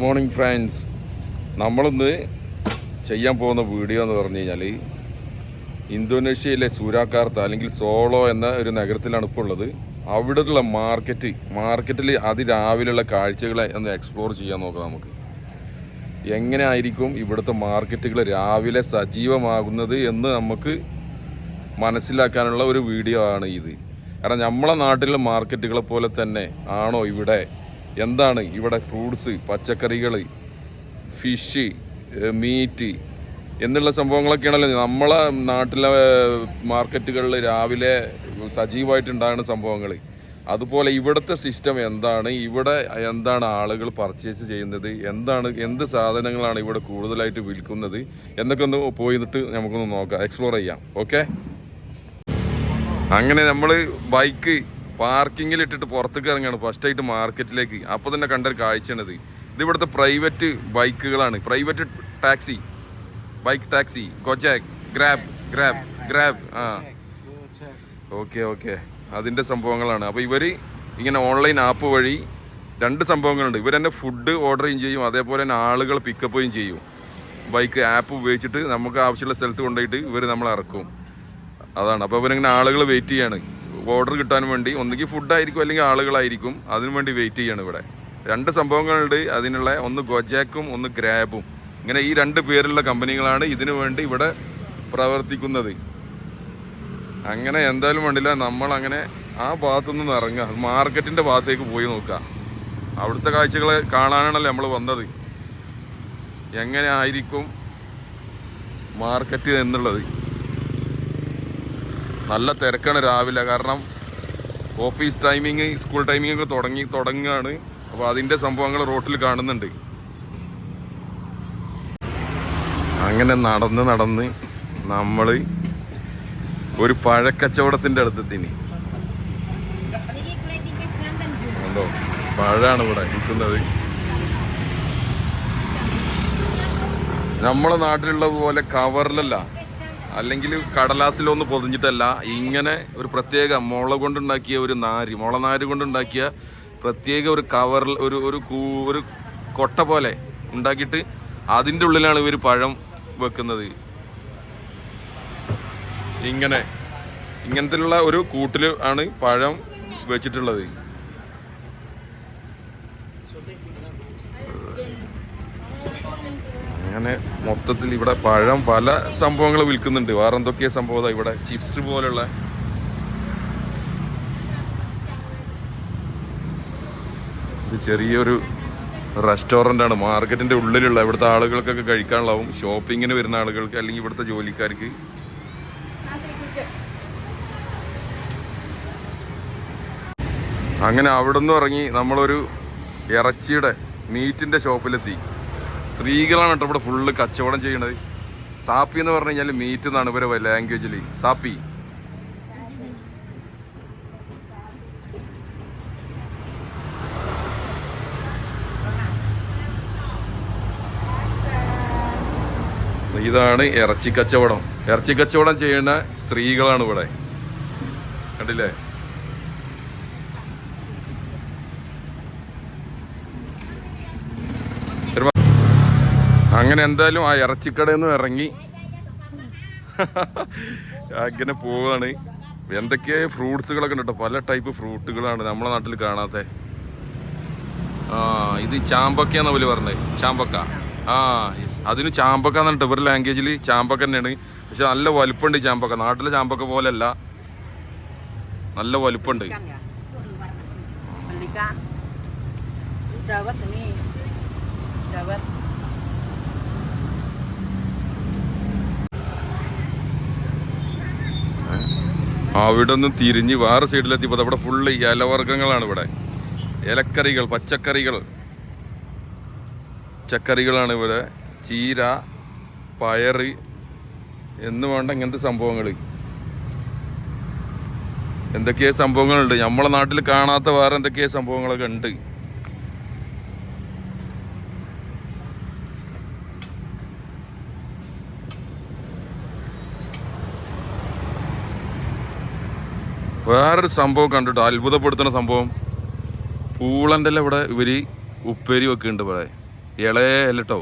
Morning friends. നമ്മളിന്ന് ചെയ്യാൻ പോകുന്ന വീഡിയോ എന്ന് പറഞ്ഞു കഴിഞ്ഞാൽ ഇന്തോനേഷ്യയിലെ സൂരാക്കാർത്ത അല്ലെങ്കിൽ സോളോ എന്ന ഒരു നഗരത്തിലാണ് ഇപ്പോൾ ഉള്ളത്. അവിടെയുള്ള മാർക്കറ്റ് മാർക്കറ്റിൽ അതിരാവിലെയുള്ള കാഴ്ചകളെ ഒന്ന് എക്സ്പ്ലോർ ചെയ്യാൻ നോക്കാം നമുക്ക്. എങ്ങനെ ആയിരിക്കും ഇവിടുത്തെ മാർക്കറ്റുകൾ രാവിലെ സജീവമാകുന്നത് എന്ന് നമുക്ക് മനസ്സിലാക്കാനുള്ള ഒരു വീഡിയോ ആണ് ഇത്. കാരണം നമ്മളെ നാട്ടിലെ മാർക്കറ്റുകളെ പോലെ തന്നെ ആണോ ഇവിടെ എന്താണ് ഇവിടെ ഫ്രൂട്ട്സ് പച്ചക്കറികൾ ഫിഷ് മീറ്റ് എന്നുള്ള സംഭവങ്ങളൊക്കെയാണല്ലോ. നമ്മളെ നാട്ടിലെ മാർക്കറ്റുകളിൽ രാവിലെ സജീവമായിട്ടുണ്ടാകുന്ന സംഭവങ്ങൾ. അതുപോലെ ഇവിടുത്തെ സിസ്റ്റം എന്താണ്? ഇവിടെ എന്താണ് ആളുകൾ പർച്ചേസ് ചെയ്യുന്നത്? എന്താണ് എന്ത് സാധനങ്ങളാണ് ഇവിടെ കൂടുതലായിട്ട് വിൽക്കുന്നത്? എന്നൊക്കെ ഒന്ന് പോയിട്ട് നമുക്കൊന്ന് നോക്കാം എക്സ്പ്ലോർ ചെയ്യാം. ഓക്കെ അങ്ങനെ നമ്മൾ ബൈക്ക് പാർക്കിങ്ങിൽ ഇട്ടിട്ട് പുറത്തേക്ക് ഇറങ്ങുകയാണ് ഫസ്റ്റായിട്ട് മാർക്കറ്റിലേക്ക്. അപ്പോൾ തന്നെ കണ്ടൊരു കാഴ്ചയാണിത്. ഇത് ഇവിടുത്തെ private ബൈക്കുകളാണ്. Private taxi bike taxi Gojek Grab Grab Grab ആ. ഓക്കെ ഓക്കെ അതിന്റെ സംഭവങ്ങളാണ്. അപ്പോൾ ഇവർ ഇങ്ങനെ ഓൺലൈൻ ആപ്പ് വഴി രണ്ട് സംഭവങ്ങളുണ്ട്. ഇവർ തന്നെ ഫുഡ് ഓർഡർ ചെയ്യും അതേപോലെ തന്നെ ആളുകൾ പിക്കപ്പ് ചെയ്യും ബൈക്ക് ആപ്പ് ഉപയോഗിച്ചിട്ട് നമുക്ക് ആവശ്യമുള്ള സ്ഥലത്ത് കൊണ്ടുപോയിട്ട് ഇവർ നമ്മൾ ഇറക്കും. അതാണ്. അപ്പോൾ ഇവരിങ്ങനെ ആളുകൾ വെയിറ്റ് ചെയ്യാണ്. ഓർഡർ കിട്ടാൻ വേണ്ടി ഒന്നുകിൽ ഫുഡായിരിക്കും അല്ലെങ്കിൽ ആളുകളായിരിക്കും അതിനു വേണ്ടി വെയിറ്റ് ചെയ്യാണ് ഇവിടെ. രണ്ട് സംഭവങ്ങളുണ്ട്. അതിനുള്ള ഒന്ന് ഗൊജാക്കും ഒന്ന് ഗ്രാബും ഇങ്ങനെ ഈ രണ്ട് പേരുള്ള കമ്പനികളാണ് ഇതിനു വേണ്ടി ഇവിടെ പ്രവർത്തിക്കുന്നത്. അങ്ങനെ എന്തായാലും വേണ്ടില്ല. നമ്മൾ അങ്ങനെ ആ ഭാഗത്തുനിന്ന് ഇറങ്ങുക. മാർക്കറ്റിന്റെ ഭാഗത്തേക്ക് പോയി നോക്കുക. അവിടുത്തെ കാഴ്ചകൾ കാണാനാണല്ലോ നമ്മൾ വന്നത്. എങ്ങനെ ആയിരിക്കും മാർക്കറ്റ് എന്നുള്ളത്. നല്ല തിരക്കാണ് രാവിലെ കാരണം ഓഫീസ് ടൈമിങ് സ്കൂൾ ടൈമിംഗ് ഒക്കെ തുടങ്ങി തുടങ്ങുകയാണ്. അപ്പോൾ അതിന്റെ സംഭവങ്ങൾ റോട്ടിൽ കാണുന്നുണ്ട്. അങ്ങനെ നടന്ന് നടന്ന് നമ്മൾ ഒരു പഴക്കച്ചവടത്തിന്റെ അടുത്തെത്തിന് ഉണ്ടോ? പഴമാണ് ഇവിടെ കിട്ടുന്നത് നമ്മളെ നാട്ടിലുള്ള പോലെ കവറിലല്ല അല്ലെങ്കിൽ കടലാസിലൊന്ന് പൊതിഞ്ഞിട്ടല്ല ഇങ്ങനെ ഒരു പ്രത്യേക മുള കൊണ്ടുണ്ടാക്കിയ ഒരു നാര് മുളനാര് കൊണ്ടുണ്ടാക്കിയ പ്രത്യേക ഒരു കവറിൽ ഒരു ഒരു ഒരു കൊട്ട പോലെ ഉണ്ടാക്കിയിട്ട് അതിന്റെ ഉള്ളിലാണ് ഇവർ പഴം വെക്കുന്നത്. ഇങ്ങനെ ഇങ്ങനത്തെയുള്ള ഒരു കൂട്ടിൽ ആണ് പഴം വെച്ചിട്ടുള്ളത്. അങ്ങനെ മൊത്തത്തിൽ ഇവിടെ പഴം പല സംഭവങ്ങൾ വിൽക്കുന്നുണ്ട്. വേറെ എന്തൊക്കെയാ സംഭവം ഇവിടെ ചിപ്സ് പോലുള്ള ഇത് ചെറിയൊരു റെസ്റ്റോറന്റ് ആണ്. മാർക്കറ്റിന്റെ ഉള്ളിലുള്ള ഇവിടുത്തെ ആളുകൾക്കൊക്കെ കഴിക്കാനുള്ളവും ഷോപ്പിങ്ങിന് വരുന്ന ആളുകൾക്ക് അല്ലെങ്കിൽ ഇവിടുത്തെ ജോലിക്കാർക്ക്. അങ്ങനെ അവിടെ നിന്ന് ഇറങ്ങി നമ്മളൊരു ഇറച്ചിയുടെ മീറ്റിന്റെ ഷോപ്പിലെത്തി സ്ത്രീകളാണ് കേട്ടോ ഇവിടെ ഫുള്ള് കച്ചവടം ചെയ്യണത് സാപ്പി എന്ന് പറഞ്ഞു കഴിഞ്ഞാൽ മീറ്റ് എന്നാണ് ഇവരെ ലാംഗ്വേജിൽ സാപ്പി. ഇതാണ് ഇറച്ചി കച്ചവടം. ഇറച്ചി കച്ചവടം ചെയ്യുന്ന സ്ത്രീകളാണ് ഇവിടെ. കണ്ടില്ലേ? അങ്ങനെ എന്തായാലും ആ ഇറച്ചിക്കടയിൽ നിന്ന് ഇറങ്ങി. അങ്ങനെ പോവാണ്. എന്തൊക്കെയായ ഫ്രൂട്ട്സുകളൊക്കെ ഉണ്ട് കേട്ടോ പല ടൈപ്പ് ഫ്രൂട്ടുകളാണ് നമ്മളെ നാട്ടിൽ കാണാത്ത. ആ ഇത് ചാമ്പക്ക എന്നാ പോലെ പറഞ്ഞത് ചാമ്പക്ക. ആ. അതിന് ചാമ്പക്ക എന്നിട്ട് ഇവരുടെ ലാംഗ്വേജിൽ ചാമ്പക്ക തന്നെയാണ്. പക്ഷെ നല്ല വലുപ്പമുണ്ട് ചാമ്പക്ക. നാട്ടിലെ ചാമ്പക്ക പോലെയല്ല നല്ല വലുപ്പമുണ്ട് അവിടെ നിന്ന് തിരിഞ്ഞ് വേറെ സൈഡിലെത്തിയപ്പോൾ അവിടെ ഫുള്ള് ഇലവർഗങ്ങളാണ് ഇവിടെ. ഇലക്കറികൾ പച്ചക്കറികൾ. പച്ചക്കറികളാണ് ഇവിടെ. ചീര പയറ് എന്ന് വേണ്ട ഇങ്ങനത്തെ സംഭവങ്ങൾ എന്തൊക്കെയോ സംഭവങ്ങളുണ്ട്. നമ്മളെ നാട്ടിൽ കാണാത്ത വേറെ എന്തൊക്കെയോ സംഭവങ്ങളൊക്കെ ഉണ്ട്. വേറൊരു സംഭവം കണ്ടിട്ടോ? അത്ഭുതപ്പെടുത്തുന്ന സംഭവം. പൂളന്റെ ഇവിടെ ഇവർ ഉപ്പേരി വെക്കുന്നുണ്ട് ഇവിടെ. ഇളയ ഇല കേട്ടോ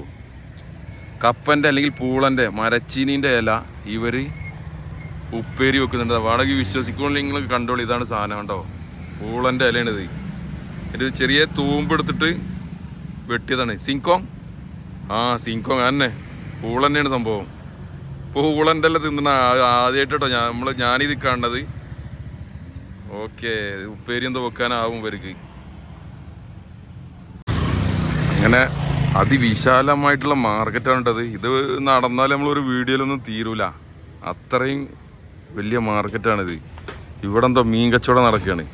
കപ്പന്റെ അല്ലെങ്കിൽ പൂളന്റെ മരച്ചീനീന്റെ ഇല ഇവർ ഉപ്പേരി വെക്കുന്നുണ്ട്. വേണമെങ്കിൽ വിശ്വസിക്കുമ്പോൾ നിങ്ങൾ കണ്ടോളൂ. ഇതാണ് സാധനം കേട്ടോ പൂളന്റെ ഇലയാണിത് ഒരു ചെറിയ തൂമ്പെടുത്തിട്ട് വെട്ടിയതാണ്. സിങ്കോങ്? ആ സിങ്കോങ് തന്നെ പൂളന്റെയാണ് സംഭവം. പൂളന്റെ എല്ലാം തിന്നണ ആദ്യമായിട്ടോ ഞാൻ നമ്മൾ ഞാനിത് കാണുന്നത്. ഓക്കെ ഉപ്പേരി എന്തോ വെക്കാനാവും ഇവർക്ക്. അങ്ങനെ അതിവിശാലമായിട്ടുള്ള മാർക്കറ്റാണ് കേട്ടത്. ഇത് നടന്നാൽ നമ്മളൊരു വീഡിയോയിലൊന്നും തീരൂല. അത്രയും വലിയ മാർക്കറ്റാണിത്. ഇവിടെ എന്തോ മീൻ കച്ചവടം നടക്കുകയാണ്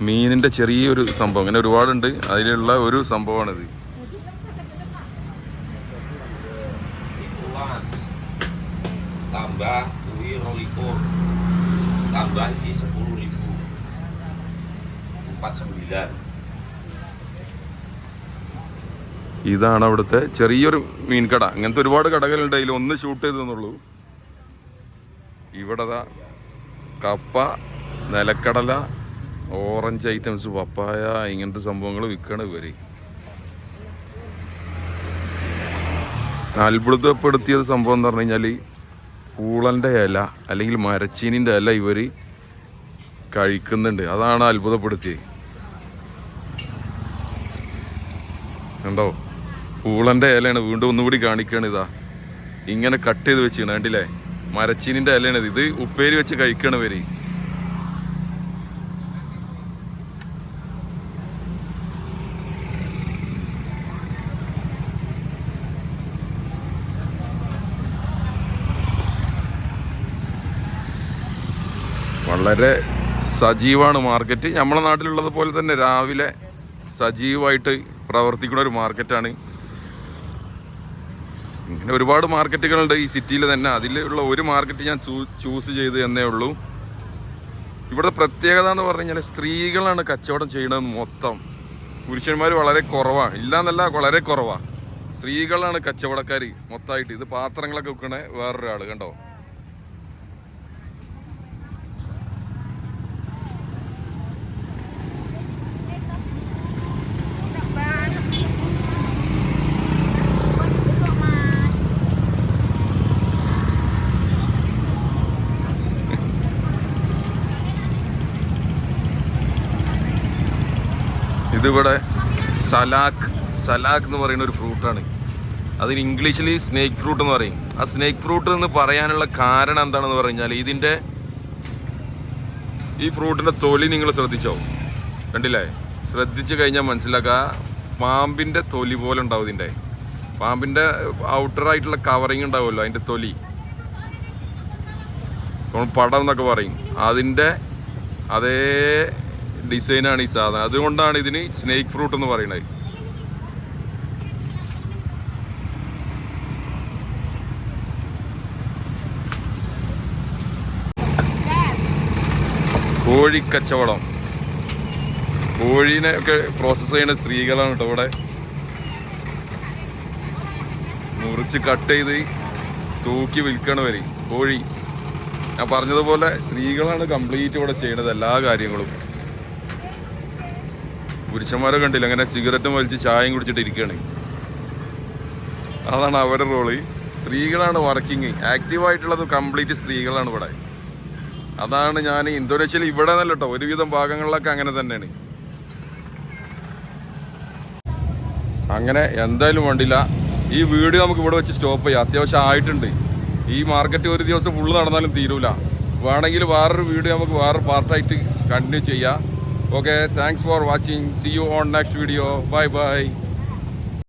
മീനിന്റെ ചെറിയൊരു സംഭവം. അങ്ങനെ ഒരുപാടുണ്ട്. അതിലുള്ള ഒരു സംഭവമാണിത്. Tambah tambah di sepuluh ribu. Empat sembilan. ഇതാണ് അവിടുത്തെ ചെറിയൊരു മീൻകട അങ്ങനത്തെ ഒരുപാട് കടകളുണ്ട്. അതിൽ ഒന്ന് ഷൂട്ട് ചെയ്തെന്നുള്ളൂ ഇവിടെ കപ്പ നിലക്കടല ഓറഞ്ച് ഐറ്റംസ് പപ്പായ ഇങ്ങനത്തെ സംഭവങ്ങൾ വിൽക്കണ ഇവർ. അത്ഭുതപ്പെടുത്തിയത് സംഭവം എന്ന് പറഞ്ഞു കഴിഞ്ഞാൽ പൂളന്റെ ഇല അല്ലെങ്കിൽ മരച്ചീനിന്റെ ഇല ഇവർ കഴിക്കുന്നുണ്ട്. അതാണ് അത്ഭുതപ്പെടുത്തിയത് ണ്ടോ പൂളന്റെ ഇലയാണ് വീണ്ടും ഒന്നുകൂടി കാണിക്കുകയാണ് ഇതാ. ഇങ്ങനെ കട്ട് ചെയ്ത് വെച്ചിരിക്കണം കണ്ടില്ലേ? മരച്ചീനിന്റെ ഇലയാണ് ഇത് ഉപ്പേരി വെച്ച് കഴിക്കണ ഇവർ. വളരെ സജീവമാണ് മാർക്കറ്റ് നമ്മളെ നാട്ടിലുള്ളത് പോലെ തന്നെ രാവിലെ സജീവമായിട്ട് പ്രവർത്തിക്കുന്ന ഒരു മാർക്കറ്റാണ് ഇങ്ങനെ ഒരുപാട് മാർക്കറ്റുകളുണ്ട് ഈ സിറ്റിയിൽ തന്നെ. അതിലുള്ള ഒരു മാർക്കറ്റ് ഞാൻ ചൂസ് ചെയ്ത് എന്നേ ഉള്ളൂ. ഇവിടെ പ്രത്യേകത എന്ന് പറഞ്ഞു കഴിഞ്ഞാൽ സ്ത്രീകളാണ് കച്ചവടം ചെയ്യുന്നത് മൊത്തം. പുരുഷന്മാർ വളരെ കുറവാണ് ഇല്ലാന്നല്ല വളരെ കുറവാണ് സ്ത്രീകളാണ് കച്ചവടക്കാർ മൊത്തമായിട്ട് ഇത് പാത്രങ്ങളൊക്കെ വെക്കണേ വേറൊരാൾ കണ്ടോ? ഇതിവിടെ സലാക്ക് സലാക്ക് എന്ന് പറയുന്ന ഒരു ഫ്രൂട്ടാണ്. അതിന് ഇംഗ്ലീഷിൽ സ്നേക്ക് ഫ്രൂട്ട് എന്ന് പറയും. ആ സ്നേക്ക് ഫ്രൂട്ട് എന്ന് പറയാനുള്ള കാരണം എന്താണെന്ന് പറഞ്ഞാൽ ഇതിന്റെ ഈ ഫ്രൂട്ടിന്റെ തൊലി നിങ്ങൾ ശ്രദ്ധിച്ചോ? കണ്ടില്ലേ? ശ്രദ്ധിച്ചു കഴിഞ്ഞാൽ മനസ്സിലാക്കുക പാമ്പിന്റെ തൊലി പോലെ ഉണ്ടാവും ഇതിന്റെ പാമ്പിന്റെ ഔട്ടറായിട്ടുള്ള കവറിങ് ഉണ്ടാവുമല്ലോ അതിന്റെ തൊലി. പടം എന്നൊക്കെ പറയും. അതിന്റെ അതേ ഡിസൈനാണ് ഈ സാധനം. അതുകൊണ്ടാണ് ഇതിന് സ്നേക്ക് ഫ്രൂട്ട് എന്ന് പറയുന്നത്. കോഴിക്കച്ചവടം. കോഴീനെ ഒക്കെ പ്രോസസ് ചെയ്യുന്ന സ്ത്രീകളാണ് കേട്ടോ ഇവിടെ. മുറിച്ച് കട്ട് ചെയ്ത് തൂക്കി വിൽക്കണ വരെ കോഴി. ഞാൻ പറഞ്ഞതുപോലെ സ്ത്രീകളാണ് കംപ്ലീറ്റ് ഇവിടെ ചെയ്യണത് എല്ലാ കാര്യങ്ങളും. പുരുഷന്മാരെ കണ്ടില്ല. അങ്ങനെ സിഗരറ്റും വലിച്ച് ചായയും കുടിച്ചിട്ട് ഇരിക്കുകയാണ്. അതാണ് അവരുടെ റോൾ സ്ത്രീകളാണ് വർക്കിംഗ് ആക്റ്റീവായിട്ടുള്ളത് കംപ്ലീറ്റ് സ്ത്രീകളാണ് ഇവിടെ. അതാണ് ഞാൻ ഇന്തോനേഷ്യയിൽ ഇവിടെ നല്ല കേട്ടോ. ഒരുവിധം ഭാഗങ്ങളിലൊക്കെ അങ്ങനെ തന്നെയാണ്. അങ്ങനെ എന്തായാലും വേണ്ടില്ല. ഈ വീട് നമുക്ക് ഇവിടെ വെച്ച് സ്റ്റോപ്പ് ചെയ്യാം. അത്യാവശ്യം ആയിട്ടുണ്ട്. ഈ മാർക്കറ്റ് ഒരു ദിവസം ഫുള്ള് നടന്നാലും തീരൂല. വേണമെങ്കിൽ വേറൊരു വീട് നമുക്ക് വേറെ പാർട്ടായിട്ട് കണ്ടിന്യൂ ചെയ്യാം. Okay, thanks for watching. See you on next video. Bye bye.